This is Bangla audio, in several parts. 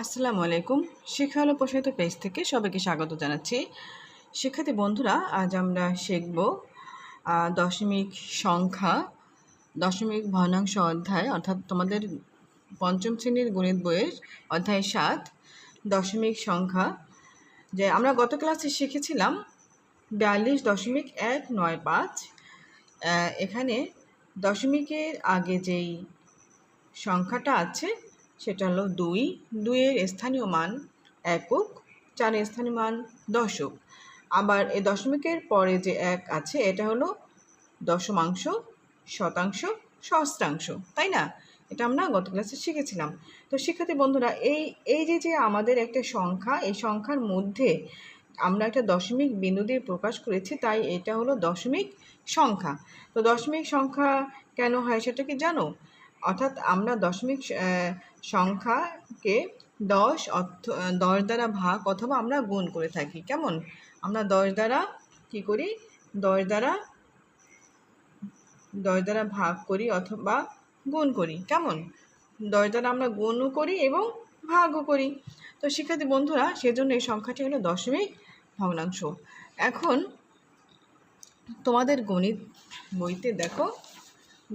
আসসালামু আলাইকুম। শিক্ষা হলো প্রসারিত পেজ থেকে সবাইকে স্বাগত জানাচ্ছি। শিক্ষার্থী বন্ধুরা, আজ আমরা শিখব দশমিক সংখ্যা, দশমিক ভগ্নাংশ অধ্যায়, অর্থাৎ তোমাদের পঞ্চম শ্রেণির গণিত বইয়ের অধ্যায় সাত, দশমিক সংখ্যা, যে আমরা গত ক্লাসে শিখেছিলাম বিয়াল্লিশ দশমিক এক নয় পাঁচ। এখানে দশমিকের আগে যেই সংখ্যাটা আছে সেটা হলো দুই। দুইয়ের স্থানীয় মান একক, চারের স্থানীয় মান দশক। আবার এই দশমিকের পরে যে এক আছে, এটা হলো দশমাংশ শতাংশ সহস্রাংশ, তাই না? এটা আমরা গত ক্লাসে শিখেছিলাম। তো শিক্ষার্থী বন্ধুরা, এই এই যে যে আমাদের একটা সংখ্যা, এই সংখ্যার মধ্যে আমরা একটা দশমিক বিন্দু দিয়ে প্রকাশ করেছি, তাই এটা হলো দশমিক সংখ্যা। তো দশমিক সংখ্যা কেন হয় সেটা কি জানো? অর্থাৎ আমরা দশমিক সংখ্যাকে দশ অর্থ, দশ দ্বারা ভাগ অথবা আমরা গুণ করে থাকি। কেমন? আমরা দশ দ্বারা কী করি? দশ দ্বারা দশ দ্বারা ভাগ করি অথবা গুণ করি। কেমন? দশ দ্বারা আমরা গুণও করি এবং ভাগও করি। তো শিক্ষার্থী বন্ধুরা, সেজন্য এই সংখ্যাটি হলো দশমিক ভগ্নাংশ। এখন তোমাদের গণিত বইতে দেখো।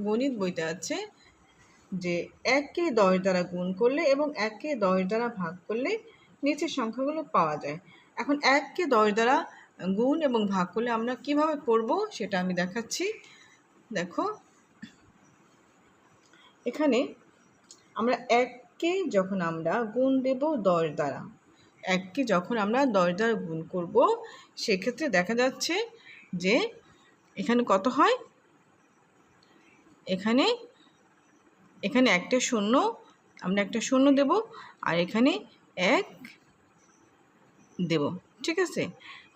গণিত বইতে আছে যে এককে দশ দ্বারা গুণ করলে এবং এককে দশ দ্বারা ভাগ করলে নিচের সংখ্যাগুলো পাওয়া যায়। এখন এককে দশ দ্বারা গুণ এবং ভাগ করলে আমরা কীভাবে করব সেটা আমি দেখাচ্ছি। দেখো, এখানে আমরা এককে যখন আমরা গুণ দেব দশ দ্বারা এককে যখন আমরা দশ দ্বারা গুণ করব, সেক্ষেত্রে দেখা যাচ্ছে যে এখানে কত হয়? এখানে এখানে একটা শূন্য, আমরা একটা শূন্য দেব আর এখানে এক দেব, ঠিক আছে?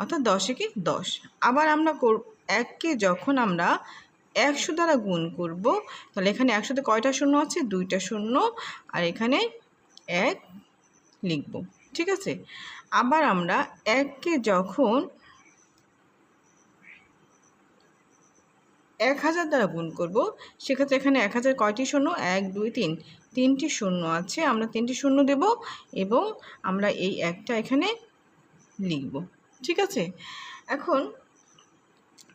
অর্থাৎ দশে কি দশ। আবার আমরা কর, এককে যখন আমরা একশো দ্বারা গুণ করব, তাহলে এখানে একশোতে কয়টা শূন্য আছে? দুইটা শূন্য, আর এখানে এক লিখব, ঠিক আছে? আবার আমরা এককে যখন এক হাজার দ্বারা গুণ করব, সেক্ষেত্রে এখানে এক হাজার কয়টি শূন্য? এক, দুই, তিন। তিনটি শূন্য আছে, আমরা তিনটি শূন্য দেব এবং আমরা এই একটা এখানে লিখব, ঠিক আছে? এখন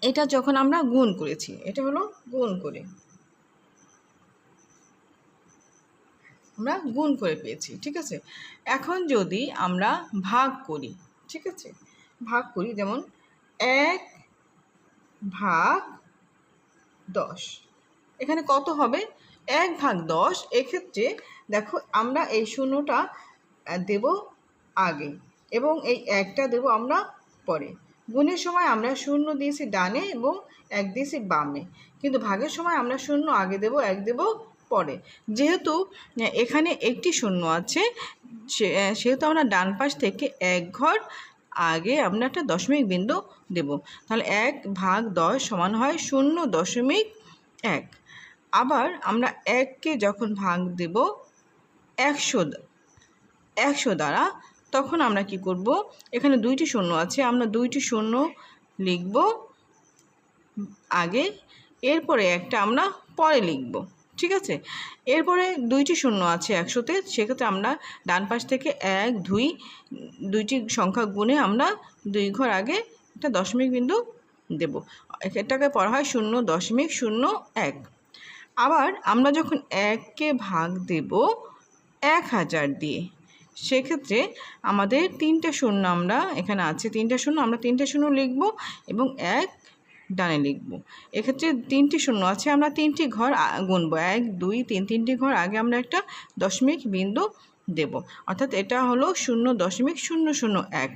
এটা যখন আমরা গুণ করেছি, এটা হলো গুণ করে। আমরা গুণ করে পেয়েছি, ঠিক আছে? এখন যদি আমরা ভাগ করি, ঠিক আছে? ভাগ করি, যেমন এক ভাগ দশ। এখানে কত হবে? এক ভাগ দশ, এক্ষেত্রে দেখো আমরা এই শূন্যটা দেব আগে এবং এই একটা দেব আমরা পরে। গুণের সময় আমরা শূন্য দিয়েছি ডানে এবং এক দিয়েছি বামে। কিন্তু ভাগের সময় আমরা শূন্য আগে দেব, এক দেব পরে। যেহেতু এখানে একটি শূন্য আছে সেহেতু আমরা ডান পাশ থেকে এক ঘর আগে আমরা একটা দশমিক বিন্দু দেব। তাহলে এক ভাগ দশ সমান হয় শূন্য দশমিক এক। আবার আমরা এককে যখন ভাগ দেব একশো একশো দ্বারা, তখন আমরা কি করব? এখানে দুইটি শূন্য আছে, আমরা দুইটি শূন্য লিখব আগে, এরপরে একটা আমরা পরে লিখব। ঠিক আছে? এরপরে দুইটি শূন্য আছে একশোতে, সেক্ষেত্রে আমরা ডান পাশ থেকে এক, দুই, দুইটি সংখ্যা গুণে আমরা দুই ঘর আগে একটা দশমিক বিন্দু দেব। এটাকে পড়া হয় শূন্য দশমিক শূন্য এক। আবার আমরা যখন এককে ভাগ দেব এক হাজার দিয়ে, সেক্ষেত্রে আমাদের তিনটে শূন্য আমরা এখানে আছে, তিনটে শূন্য, আমরা তিনটে শূন্য লিখব এবং এক ডানে লিখব। এক্ষেত্রে তিনটি শূন্য আছে, আমরা তিনটি ঘর গুনবো। এক, দুই, তিন, তিনটি ঘর আগে আমরা একটা দশমিক বিন্দু দেব। অর্থাৎ এটা হলো শূন্য দশমিক শূন্য শূন্য এক।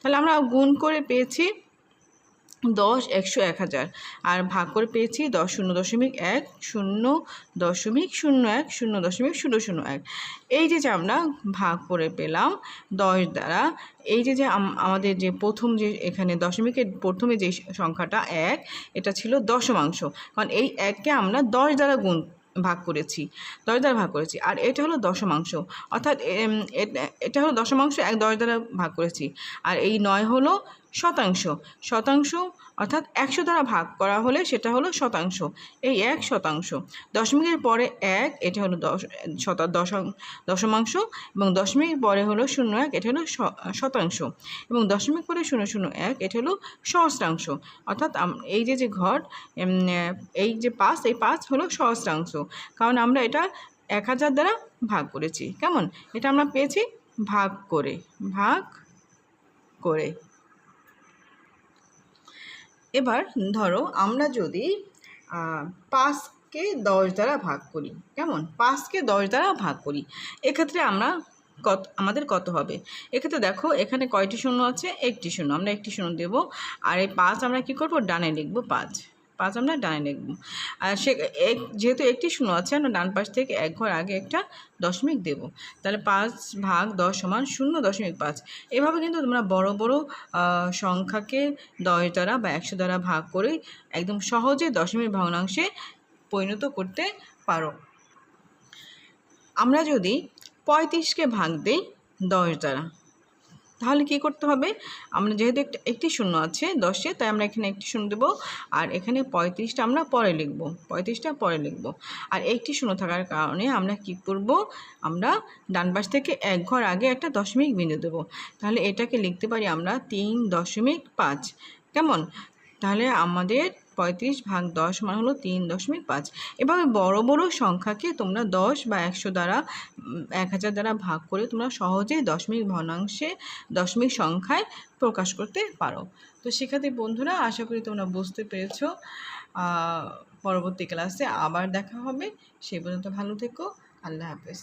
তাহলে আমরা গুণ করে পেয়েছি দশ, একশো, এক হাজার। আর ভাগ করে পেয়েছি দশ শূন্য দশমিক এক, শূন্য দশমিক শূন্য এক, শূন্য দশমিক শূন্য শূন্য এক। এই যে যে আমরা ভাগ করে পেলাম দশ দ্বারা, এই যে যে আম- আমাদের যে প্রথম যে এখানে দশমিকের প্রথমে যে সংখ্যাটা এক, এটা ছিল দশমাংশ। কারণ এই এককে আমরা দশ দ্বারা গুণ ভাগ করেছি। দশ দ্বারা ভাগ করেছি। আর এটা হলো দশমাংশ। অর্থাৎ এটা হলো দশমাংশ, এক দশ দ্বারা ভাগ করেছি। আর এই নয় হলো শতাংশ। শতাংশ অর্থাৎ একশো দ্বারা ভাগ করা হলে সেটা হলো শতাংশ। এই এক শতাংশ। দশমিকের পরে এক এটা হলো দশ শত দশম দশমাংশ এবং দশমিক পরে হলো শূন্য এক এটা হলো শতাংশ এবং দশমিক পরে শূন্য শূন্য এক এটা হলো সহস্রাংশ। অর্থাৎ এই যে যে আহ, এই যে পাঁচ এই পাঁচ হলো সহস্রাংশ। কারণ আমরা এটা এক হাজার দ্বারা ভাগ করেছি। কেমন? এটা আমরা পেয়েছি ভাগ করে ভাগ করে। এবার ধরো আমরা যদি পাঁচকে দশ দ্বারা ভাগ করি, কেমন? পাঁচকে দশ দ্বারা ভাগ করি, এক্ষেত্রে আমরা কত, আমাদের কত হবে? এক্ষেত্রে দেখো এখানে কয়টি শূন্য আছে? একটি শূন্য, আমরা একটি শূন্য দেব, আর এই পাঁচ আমরা কি করব? ডানে লিখব পাঁচ। পাঁচ আমরা ডানে লিখব আর সে এক, যেহেতু একটি শূন্য আছে, আমরা ডান পাশ থেকে এক ঘর আগে একটা দশমিক দেব। তাহলে পাঁচ ভাগ দশ সমান শূন্য দশমিক পাঁচ। এভাবে কিন্তু তোমরা বড় বড় সংখ্যাকে দশ দ্বারা বা একশো দ্বারা ভাগ করে একদম সহজে দশমিক ভগ্নাংশে পরিণত করতে পারো। আমরা যদি পঁয়ত্রিশকে ভাগ দিই দশ দ্বারা তাহলে কি করতে হবে? আমরা যেহেতু একটা, একটি শূন্য আছে দশে, তাই আমরা এখানে একটি শূন্য দেবো। আর এখানে পঁয়ত্রিশটা আমরা পরে লিখব। পঁয়ত্রিশটা পরে লিখব। আর একটি শূন্য থাকার কারণে আমরা কি করব? আমরা ডান পাশ থেকে এক ঘর আগে একটা দশমিক বিন্দু দেবো। তাহলে এটাকে লিখতে পারি আমরা তিন দশমিক পাঁচ। কেমন? তাহলে আমাদের পঁয়ত্রিশ ভাগ দশ মান হলো তিন দশমিক পাঁচ। এভাবে বড় বড় সংখ্যাকে তোমরা দশ বা একশো দ্বারা এক হাজার দ্বারা ভাগ করে তোমরা সহজেই দশমিক ভগ্নাংশে দশমিক সংখ্যায় প্রকাশ করতে পারো। তো শিক্ষার্থী বন্ধুরা, আশা করি তোমরা বুঝতে পেরেছ। পরবর্তী ক্লাসে আবার দেখা হবে। সেই পর্যন্ত ভালো থেকো। আল্লাহ হাফেজ।